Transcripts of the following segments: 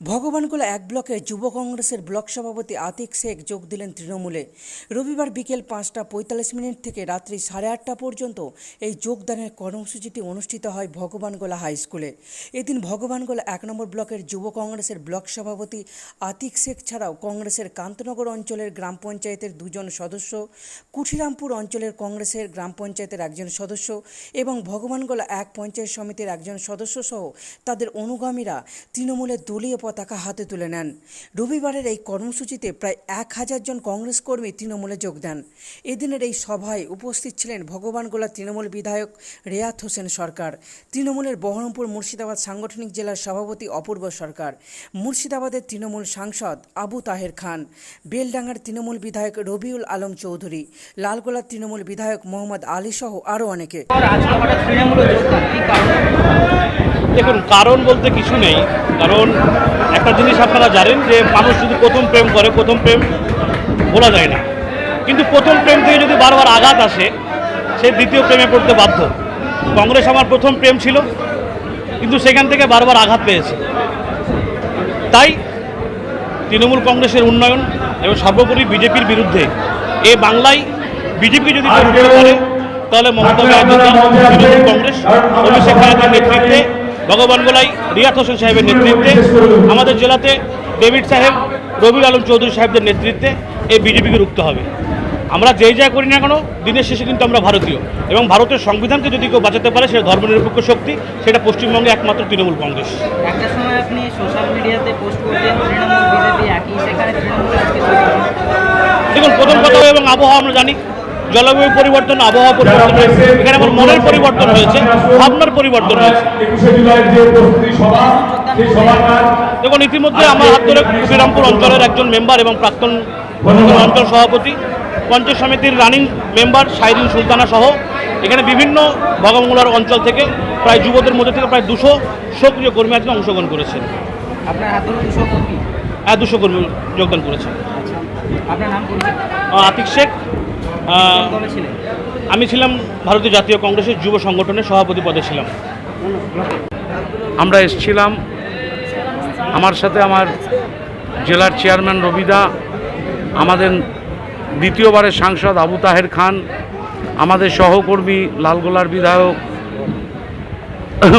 ভগবানগোলা এক ব্লকে যুব কংগ্রেসের ব্লক সভাপতি আতিক শেখ যোগ দিলেন তৃণমূলে। রবিবার বিকেল পাঁচটা পঁয়তাল্লিশ মিনিট থেকে রাত্রি সাড়ে আটটা পর্যন্ত এই যোগদানের কর্মসূচিটি অনুষ্ঠিত হয় ভগবানগোলা হাই স্কুলে। এদিন ভগবানগোলা এক নম্বর ব্লকের যুব কংগ্রেসের ব্লক সভাপতি আতিক শেখ ছাড়াও কংগ্রেসের কান্তনগর অঞ্চলের গ্রাম পঞ্চায়েতের দুজন সদস্য, কুঠিরামপুর অঞ্চলের কংগ্রেসের গ্রাম পঞ্চায়েতের একজন সদস্য এবং ভগবানগোলা এক পঞ্চায়েত সমিতির একজন সদস্য সহ তাদের অনুগামীরা তৃণমূলের দলীয় পতাকা হাতে তুলে নেন। রবিবারের এই কর্মসূচিতে প্রায় এক হাজার জন কংগ্রেস কর্মী তৃণমূলে যোগ দেন। এদিনের এই সভায় উপস্থিত ছিলেন ভগবানগোলা তৃণমূল বিধায়ক রেয়াত হোসেন সরকার, তৃণমূলের বহরমপুর মুর্শিদাবাদ সাংগঠনিক জেলার সভাপতি অপূর্ব সরকার, মুর্শিদাবাদের তৃণমূল সাংসদ আবু তাহের খান, বেলডাঙ্গার তৃণমূল বিধায়ক রবিউল আলম চৌধুরী, লালগোলার তৃণমূল বিধায়ক মোহাম্মদ আলী সহ আরও অনেকে। দেখুন, কারণ বলতে কিছু নেই, কারণ একটা জিনিস আপনারা জানেন যে মানুষ যদি প্রথম প্রেম করে প্রথম প্রেম বলা যায় না। কিন্তু প্রথম প্রেম থেকে যদি বারবার আঘাত আসে সে দ্বিতীয় প্রেমে পড়তে বাধ্য। কংগ্রেস আমার প্রথম প্রেম ছিল কিন্তু সেখান থেকে বারবার আঘাত পেয়েছে। তাই তৃণমূল কংগ্রেসের উন্নয়ন এবং সর্বোপরি বিজেপির বিরুদ্ধে এ বাংলায় বিজেপি যদি পারে তাহলে মমতা ব্যানার্জি তৃণমূল কংগ্রেস অভিষেক ব্যানার্জির নেতৃত্বে ভগবান গোলাই রিয়াত হোসেন সাহেবের নেতৃত্বে আমাদের জেলাতে ডেভিড সাহেব রবিউল আলম চৌধুরী সাহেবদের নেতৃত্বে এই বিজেপিকে রুখতে হবে। আমরা যেই যা করি না কেন দিনের শেষে কিন্তু আমরা ভারতীয়। এবং ভারতের সংবিধানকে যদি কেউ বাঁচাতে পারে সেটা ধর্মনিরপেক্ষ শক্তি সেটা পশ্চিমবঙ্গে একমাত্র তৃণমূল কংগ্রেস। একটা সময় আপনি সোশ্যাল মিডিয়াতে পোস্ট করতেন তৃণমূল বিজেপি একই সেখানে তৃণমূল দেখুন প্রথম কথা এবং আবহাওয়া আমরা জানি জলবায়ু পরিবর্তন আবহাওয়া পরিবর্তন হয়েছে এখানে আমার মনের পরিবর্তন হয়েছে ভাবনার পরিবর্তন হয়েছে। দেখুন ইতিমধ্যে আমার হাত ধরে শ্রীরামপুর অঞ্চলের একজন মেম্বার এবং প্রাক্তন অঞ্চল সভাপতি পঞ্চায়েত সমিতির রানিং মেম্বার সাইদিন সুলতানা সহ এখানে বিভিন্ন ভগমঙ্গলার অঞ্চল থেকে প্রায় যুবদের মধ্যে থেকে প্রায় দুশো সক্রিয় কর্মী আজকে অংশগ্রহণ করেছেন। আপনার দুশো কর্মী? হ্যাঁ দুশো কর্মী যোগদান করেছেন। আপনার নাম আতিক শেখ আহ, কোন দলে ছিলেন আমি ছিলাম ভারতীয় জাতীয় কংগ্রেসের যুব সংগঠনের সভাপতি পদে ছিলাম। আমরা এসছিলাম আমার সাথে আমার জেলার চেয়ারম্যান রবিদা, আমাদের দ্বিতীয়বারের সাংসদ আবু তাহের খান, আমাদের সহকর্মী লালগোলার বিধায়ক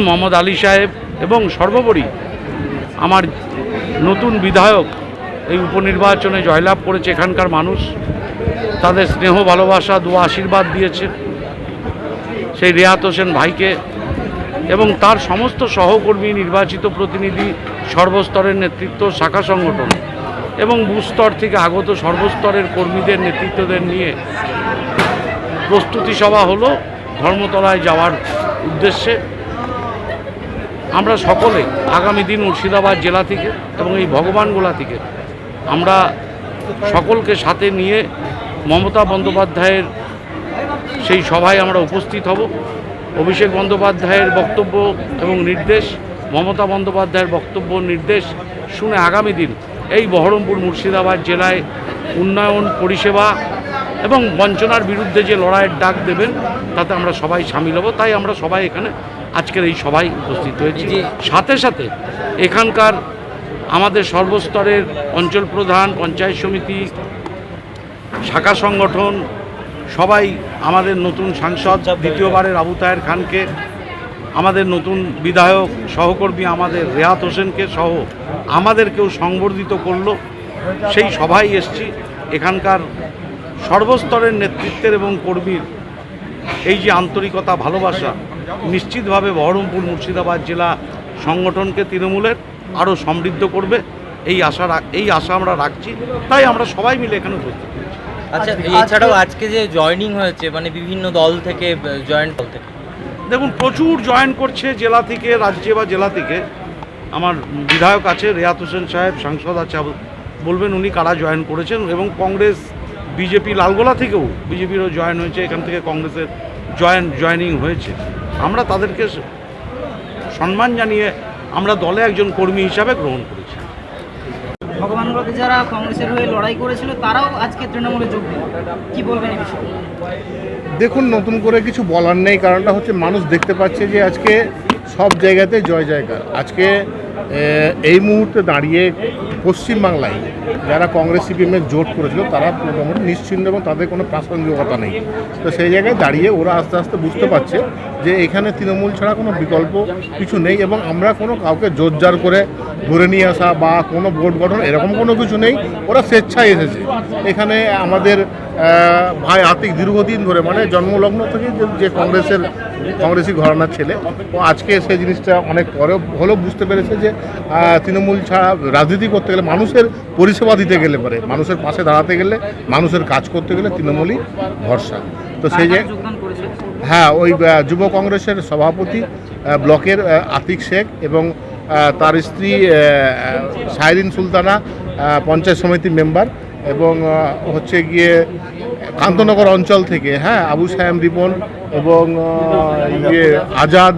মোহাম্মদ আলী সাহেব এবং সর্বোপরি আমার নতুন বিধায়ক এই উপনির্বাচনে জয়লাভ করেছে এখানকার মানুষ। তাদের স্নেহ, ভালোবাসা, দু আশীর্বাদ দিয়েছে সেই রেয়াত হোসেন ভাইকে এবং তার সমস্ত সহকর্মী, নির্বাচিত প্রতিনিধি, সর্বস্তরের নেতৃত্ব, শাখা সংগঠন এবং বুস্তর থেকে আগত সর্বস্তরের কর্মীদের নেতৃত্বদের নিয়ে প্রস্তুতি সভা হলো ধর্মতলায় যাওয়ার উদ্দেশ্যে। আমরা সকলে আগামী দিন মুর্শিদাবাদ জেলা থেকে এবং এই ভগবানগোলা থেকে আমরা সকলকে সাথে নিয়ে মমতা বন্দ্যোপাধ্যায়ের সেই সভায় আমরা উপস্থিত হব। অভিষেক বন্দ্যোপাধ্যায়ের বক্তব্য এবং নির্দেশ মমতা বন্দ্যোপাধ্যায়ের বক্তব্য নির্দেশ শুনে আগামী দিন এই বহরমপুর মুর্শিদাবাদ জেলায় উন্নয়ন পরিষেবা এবং বঞ্চনার বিরুদ্ধে যে লড়াইয়ের ডাক দেবেন তাতে আমরা সবাই সামিল হব। তাই আমরা সবাই এখানে আজকের এই সভায় উপস্থিত হয়েছি। সাথে সাথে এখানকার আমাদের সর্বস্তরের অঞ্চল প্রধান পঞ্চায়েত সমিতি শাখা সংগঠন, সবাই আমাদের নতুন সাংসদ, দ্বিতীয়বারের আবু তাহের খানকে, আমাদের নতুন বিধায়ক, সহকর্মী আমাদের রেহাত হোসেনকে সহ আমাদেরকেও সংবর্ধিত করল। সেই সভায় এসছি। এখানকার সর্বস্তরের নেতৃত্বের এবং কর্মীর এই যে আন্তরিকতা, ভালোবাসা, নিশ্চিতভাবে বহরমপুর মুর্শিদাবাদ জেলা সংগঠনকে তৃণমূলের আরও সমৃদ্ধ করবে, এই আশা এই আশা আমরা রাখছি। তাই আমরা সবাই মিলে এখানে উপস্থিত হয়েছি। আচ্ছা এছাড়াও আজকে যে জয়েনিং হয়েছে মানে বিভিন্ন দল থেকে জয়েন্ট দল থেকে। দেখুন প্রচুর জয়েন করছে জেলা থেকে রাজ্যে বা জেলা থেকে। আমার বিধায়ক আছে রেয়াত হোসেন সাহেব সাংসদ আছে। বলবেন উনি কারা জয়েন করেছেন? এবং কংগ্রেস বিজেপি লালগোলা থেকেও বিজেপিরও জয়েন হয়েছে। এখান থেকে কংগ্রেসের জয়েন জয়েনিং হয়েছে। আমরা তাদেরকে সম্মান জানিয়ে আমরা দলে একজন কর্মী হিসাবে গ্রহণ ভগবানগুলোকে যারা কংগ্রেসের হয়ে লড়াই করেছিল, তারাও আজকে তৃণমূলে যোগ দিল। কি বলবেন দেখুন, নতুন করে কিছু বলার নেই, কারণটা হচ্ছে মানুষ দেখতে পাচ্ছে যে আজকে সব জায়গাতে জয় জায়গা আজকে এই মুহূর্তে দাঁড়িয়ে পশ্চিমবাংলায় যারা কংগ্রেস সিপিএমের জোট করেছিল, তারা মোটামুটি নিশ্চিন্ত এবং তাদের কোনো প্রাসঙ্গিকতা নেই। তো সেই জায়গায় দাঁড়িয়ে ওরা আস্তে আস্তে বুঝতে পারছে যে এখানে তৃণমূল ছাড়া কোনো বিকল্প কিছু নেই এবং আমরা কোনো কাউকে জোরজার করে ধরে নিয়ে আসা বা কোনো বোর্ড গঠন এরকম কোনো কিছু নেই। ওরা স্বেচ্ছায় এসেছে। এখানে আমাদের ভাই আতিক দীর্ঘদিন ধরে মানে জন্মলগ্ন থেকে যে- যে কংগ্রেসের কংগ্রেসি ঘরানার ছেলে, ও আজকে সেই জিনিসটা অনেক পরে হলেও বুঝতে পেরেছে যে তৃণমূল ছাড়া রাজনীতি করতে গেলে মানুষের পরিষেবা দিতে গেলে পারে। মানুষের পাশে দাঁড়াতে গেলে মানুষের কাজ করতে গেলে তৃণমূলই ভরসা। তো সেই যে হ্যাঁ ওই যুব কংগ্রেসের সভাপতি ব্লকের আতিক শেখ এবং তার স্ত্রী সাইরিন সুলতানা পঞ্চায়েত সমিতির মেম্বার এবং হচ্ছে গিয়ে কান্তনগর অঞ্চল থেকে হ্যাঁ আবু সায়াম রিপন এবং ইয়ে আজাদ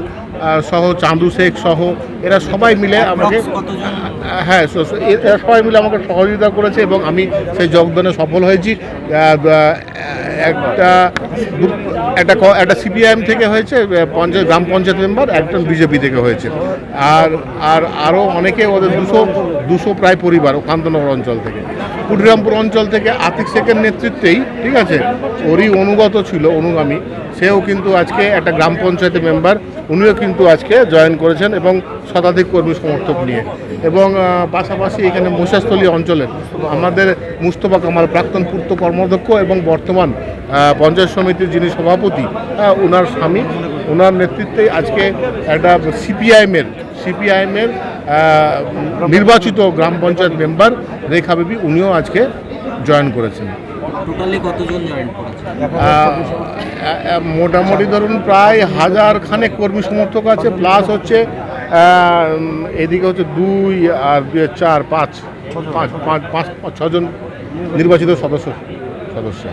সহ চাঁদু শেখ সহ এরা সবাই মিলে আমাকে হ্যাঁ এরা সবাই মিলে আমাকে সহযোগিতা করেছে এবং আমি সেই যোগদানে সফল হয়েছি। একটা একটা একটা সিপিআইএম থেকে হয়েছে পঞ্চায়েত গ্রাম পঞ্চায়েত মেম্বার একজন বিজেপি থেকে হয়েছে। আর আর আরও অনেকে ওদের দুশো দুশো প্রায় পরিবার ও কান্তনগর অঞ্চল থেকে। কুটিরামপুর অঞ্চল থেকে আতিক শেখের নেতৃত্বেই ঠিক আছে? ওরই অনুগত ছিল অনুগামী। সেও কিন্তু আজকে একটা গ্রাম পঞ্চায়েতের মেম্বার উনিও কিন্তু আজকে জয়েন করেছেন এবং শতাধিক কর্মী সমর্থক নিয়ে। এবং পাশাপাশি এখানে মহিষাস্থলী অঞ্চলের আমাদের মুস্তফা কামাল প্রাক্তন পূর্ত কর্মাধ্যক্ষ এবং বর্তমান পঞ্চায়েত সমিতির যিনি সভাপতি ওনার স্বামী ওনার নেতৃত্বে আজকে একটা সিপিআইএমের সিপিআইএমের নির্বাচিত গ্রাম পঞ্চায়েত মেম্বার রেখা বিবি, উনিও আজকে জয়েন করেছেন। টোটালি কতজন জয়েন করেছে? মোটামুটি ধরুন প্রায় হাজার খানেক কর্মী সমর্থক আছে প্লাস হচ্ছে এদিকে হচ্ছে দুই আর দুই চার পাঁচ পাঁচ পাঁচ পাঁচ পাঁচ, ছজন নির্বাচিত সদস্য সদস্য।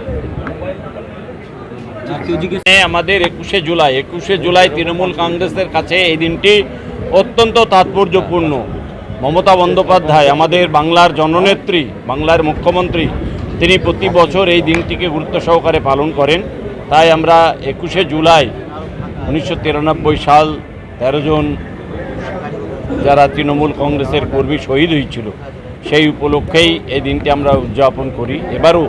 আমাদের একুশে জুলাই একুশে জুলাই তৃণমূল কংগ্রেসের কাছে এই দিনটি অত্যন্ত তাৎপর্যপূর্ণ। মমতা বন্দ্যোপাধ্যায় আমাদের বাংলার জননেত্রী বাংলার মুখ্যমন্ত্রী তিনি প্রতি বছর এই দিনটিকে গুরুত্ব সহকারে পালন করেন। তাই আমরা একুশে জুলাই উনিশশো তিরানব্বই সাল তেরো জন যারা তৃণমূল কংগ্রেসের কর্মী শহীদ হয়েছিল, সেই উপলক্ষেই এই দিনটি আমরা উদযাপন করি। এবারও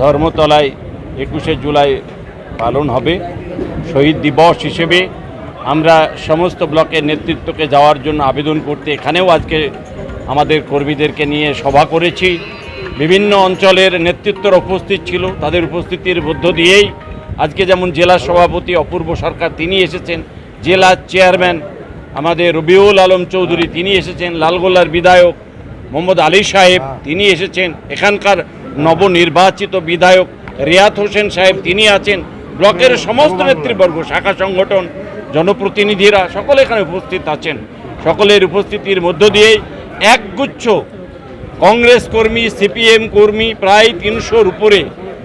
ধর্মতলায় একুশে জুলাই পালন হবে। শহীদ দিবস হিসেবে আমরা সমস্ত ব্লকের নেতৃত্বকে যাওয়ার জন্য আবেদন করতে এখানেও আজকে আমাদের কর্মীদেরকে নিয়ে সভা করেছি। বিভিন্ন অঞ্চলের নেতৃত্বরা উপস্থিত ছিল, তাদের উপস্থিতির মধ্য দিয়েই আজকে যেমন জেলা সভাপতি, অপূর্ব সরকার তিনি এসেছেন, জেলা চেয়ারম্যান আমাদের রবিউল আলম চৌধুরী তিনি এসেছেন লালগোলার বিধায়ক মোহাম্মদ আলী সাহেব তিনি এসেছেন, এখানকার নবনির্বাচিত বিধায়ক রিয়াত হোসেন সাহেব তিনি আছেন, ব্লকের সমস্ত নেতৃবর্গ, শাখা সংগঠন, জনপ্রতিনিধিরা সকলে এখানে উপস্থিত আছেন। সকলের উপস্থিতির মধ্য দিয়েই একগুচ্ছ কংগ্রেস কর্মী, সিপিএম কর্মী প্রায় তিনশোর উপরে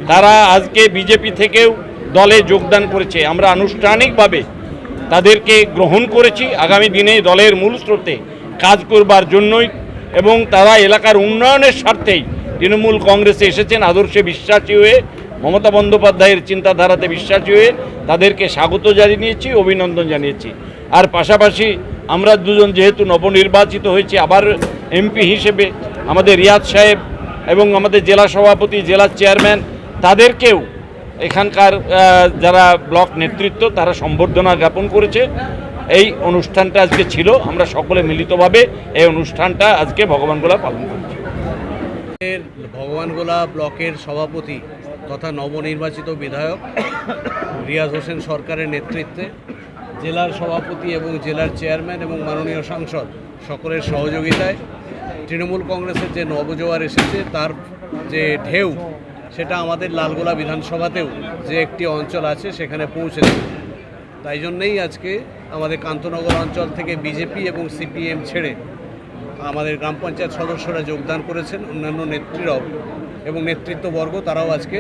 তারা আজকে বিজেপি থেকেও দলে যোগদান করেছে। আমরা আনুষ্ঠানিকভাবে তাদেরকে গ্রহণ করেছি। আগামী দিনে দলের মূল স্রোতে কাজ করবার জন্যই এবং তারা এলাকার উন্নয়নের স্বার্থেই তৃণমূল কংগ্রেসে এসেছেন। আদর্শে বিশ্বাসী হয়ে, মমতা বন্দ্যোপাধ্যায়ের চিন্তাধারাতে বিশ্বাসী হয়ে তাদেরকে স্বাগত জানিয়েছি, অভিনন্দন জানিয়েছি। আর পাশাপাশি আমরা দুজন যেহেতু নবনির্বাচিত হয়েছি, আবার এমপি হিসেবে আমাদের রিয়াদ সাহেব এবং আমাদের জেলা সভাপতি, জেলা চেয়ারম্যান, তাদেরকেও এখানকার যারা ব্লক নেতৃত্ব, তারা সম্বর্ধনা জ্ঞাপন করেছে। এই অনুষ্ঠানটা আজকে ছিল। আমরা সকলে মিলিতভাবে এই অনুষ্ঠানটা আজকে ভগবান ভগবানগোলা পালন করছি। ভগবানগোলা ব্লকের সভাপতি তথা নবনির্বাচিত বিধায়ক রিয়াজ হোসেন সরকারের নেতৃত্বে জেলার সভাপতি এবং জেলার চেয়ারম্যান এবং মাননীয় সাংসদ সকলের সহযোগিতায় তৃণমূল কংগ্রেসের যে নবজোয়ার এসেছে, তার যে ঢেউ, সেটা আমাদের লালগোলা বিধানসভাতেও যে একটি অঞ্চল আছে, সেখানে পৌঁছেছে। তাই জন্যেই আজকে আমাদের কান্তনগর অঞ্চল থেকে বিজেপি এবং সিপিএম ছেড়ে আমাদের গ্রাম পঞ্চায়েত সদস্যরা যোগদান করেছেন, অন্যান্য নেত্রীরাও এবং নেতৃত্ববর্গ, তারাও আজকে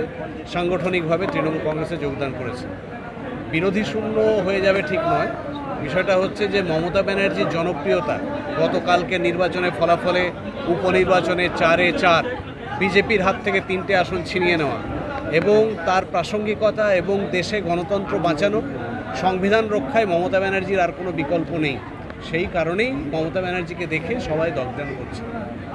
সাংগঠনিকভাবে তৃণমূল কংগ্রেসে যোগদান করেছে। বিরোধী শূন্য হয়ে যাবে ঠিক নয়। বিষয়টা হচ্ছে যে মমতা ব্যানার্জির জনপ্রিয়তা গতকালকে নির্বাচনের ফলাফলে উপনির্বাচনে চারে চার বিজেপির হাত থেকে তিনটে আসন ছিনিয়ে নেওয়া এবং তার প্রাসঙ্গিকতা এবং দেশে গণতন্ত্র বাঁচানো, সংবিধান রক্ষায় মমতা ব্যানার্জির আর কোনো বিকল্প নেই। সেই কারণেই মমতা ব্যানার্জিকে দেখে সবাই দগদান করছে।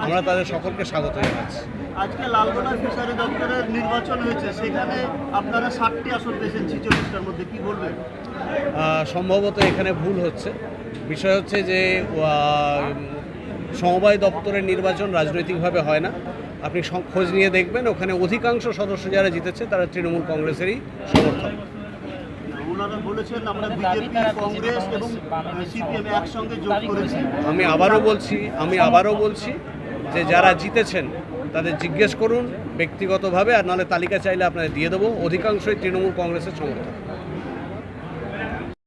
আমরা তাদের সকলকে স্বাগত জানাচ্ছি। আজকে লালগোলা ফিশারি দপ্তরের নির্বাচন হয়েছে সেখানে আপনারা ষাটটি আসন পেয়েছেন ছিচল্লিশটার মধ্যে কি বলবেন? সম্ভবত এখানে ভুল হচ্ছে। বিষয় হচ্ছে যে সমবায় দপ্তরের নির্বাচন রাজনৈতিকভাবে হয় না। আপনি খোঁজ নিয়ে দেখবেন ওখানে অধিকাংশ সদস্য যারা জিতেছে তারা তৃণমূল কংগ্রেসেরই সমর্থক। ওনারা বলেছেন আমরা বিজেপি কংগ্রেস এবং সিপিএম একসঙ্গে যোগ করেছি। আমি আবারও বলছি আমি আবারও বলছি যে যারা জিতেছেন তাদের জিজ্ঞেস করুন ব্যক্তিগতভাবে আর নাহলে তালিকা চাইলে আপনাদের দিয়ে দেবো। অধিকাংশই তৃণমূল কংগ্রেসের সমর্থক।